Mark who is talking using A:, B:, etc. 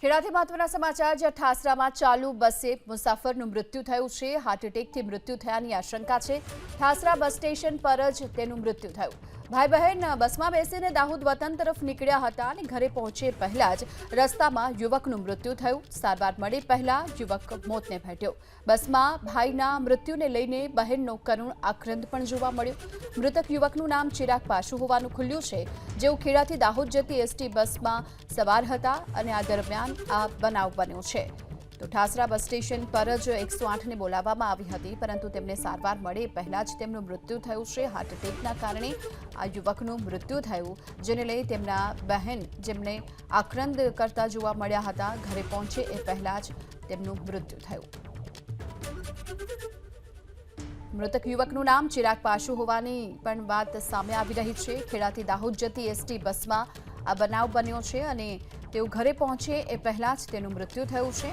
A: ખેડાથી મહત્વના સમાચાર, જ્યાં ઠાસરામાં ચાલુ બસે મુસાફરનું મૃત્યુ થયું છે. હાર્ટ એટેકથી મૃત્યુ થયાની આશંકા છે. ઠાસરા બસ સ્ટેશન પર જ તેનું મૃત્યુ થયું. ભાઈ બહેન બસમાં બેસીને દાહોદ વતન તરફ નીકળ્યા હતા અને ઘરે પહોંચે પહેલા જ રસ્તામાં યુવકનું મૃત્યુ થયું. સારવાર મળી પહેલા યુવક મોતને ભેટ્યો. બસમાં ભાઈના મૃત્યુને લઈને બહેનનો કરુણ આક્રંદ પણ જોવા મળ્યો. મૃતક યુવકનું નામ ચિરાગ પાશુ હોવાનું ખુલ્યું છે. જેઓ ખેડાથી દાહોદ જતી એસટી બસમાં સવાર હતા અને આ દરમિયાન આ બનાવ બન્યો છે. તો ઠાસરા બસ સ્ટેશન પર જ એકસો આઠને બોલાવવામાં આવી હતી, પરંતુ તેમને સારવાર મળે પહેલા જ તેમનું મૃત્યુ થયું છે. હાર્ટ એટેકના કારણે આ યુવકનું મૃત્યુ થયું, જેને લઈ તેમના બહેન જેમને આક્રંદ કરતા જોવા મળ્યા હતા, ઘરે પહોંચે એ પહેલા જ તેમનું મૃત્યુ થયું. મૃતક યુવકનું નામ ચિરાગ પાશુ હોવાની પણ વાત સામે આવી રહી છે. ખેડાથી દાહોદ જતી એસટી બસમાં આ બનાવ બન્યો છે અને તેઓ ઘરે પહોંચે એ પહેલા જ તેનું મૃત્યુ થયું છે.